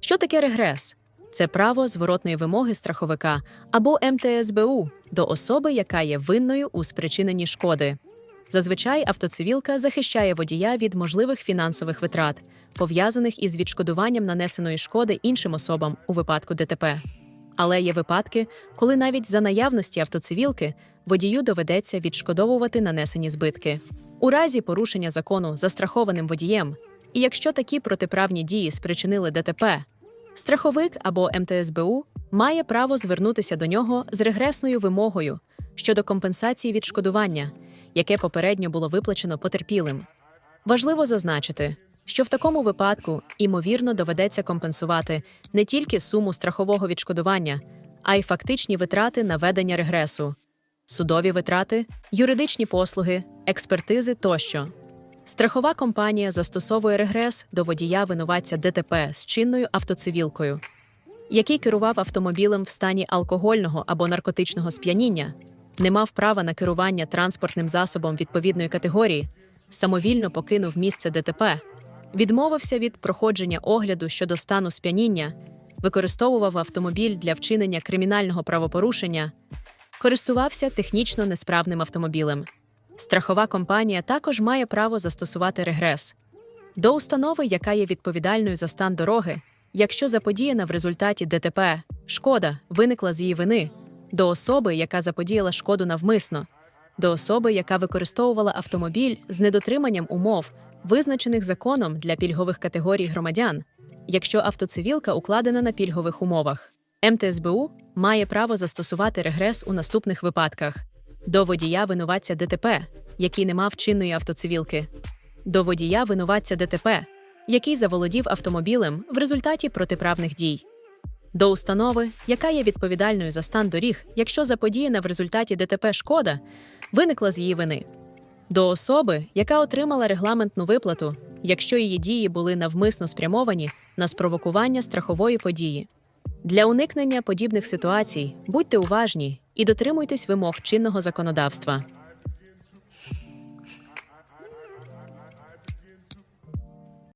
Що таке регрес? Це право зворотної вимоги страховика або МТСБУ до особи, яка є винною у спричиненні шкоди. Зазвичай автоцивілка захищає водія від можливих фінансових витрат, пов'язаних із відшкодуванням нанесеної шкоди іншим особам у випадку ДТП. Але є випадки, коли навіть за наявності автоцивілки водію доведеться відшкодовувати нанесені збитки. У разі порушення закону застрахованим водієм, і якщо такі протиправні дії спричинили ДТП, страховик або МТСБУ має право звернутися до нього з регресною вимогою щодо компенсації відшкодування, яке попередньо було виплачено потерпілим. Важливо зазначити, що в такому випадку ймовірно доведеться компенсувати не тільки суму страхового відшкодування, а й фактичні витрати на ведення регресу, судові витрати, юридичні послуги, експертизи тощо. Страхова компанія застосовує регрес до водія винуватця ДТП з чинною автоцивілкою, який керував автомобілем в стані алкогольного або наркотичного сп'яніння, не мав права на керування транспортним засобом відповідної категорії, самовільно покинув місце ДТП, відмовився від проходження огляду щодо стану сп'яніння, використовував автомобіль для вчинення кримінального правопорушення, користувався технічно несправним автомобілем. Страхова компанія також має право застосувати регрес до установи, яка є відповідальною за стан дороги, якщо заподіяна в результаті ДТП шкода виникла з її вини, до особи, яка заподіяла шкоду навмисно, до особи, яка використовувала автомобіль з недотриманням умов, визначених законом для пільгових категорій громадян, якщо автоцивілка укладена на пільгових умовах. МТСБУ має право застосувати регрес у наступних випадках: до водія винуватця ДТП, який не мав чинної автоцивілки, до водія винуватця ДТП, який заволодів автомобілем в результаті протиправних дій, до установи, яка є відповідальною за стан доріг, якщо заподіяна в результаті ДТП шкода виникла з її вини, до особи, яка отримала регламентну виплату, якщо її дії були навмисно спрямовані на спровокування страхової події. Для уникнення подібних ситуацій будьте уважні і дотримуйтесь вимог чинного законодавства.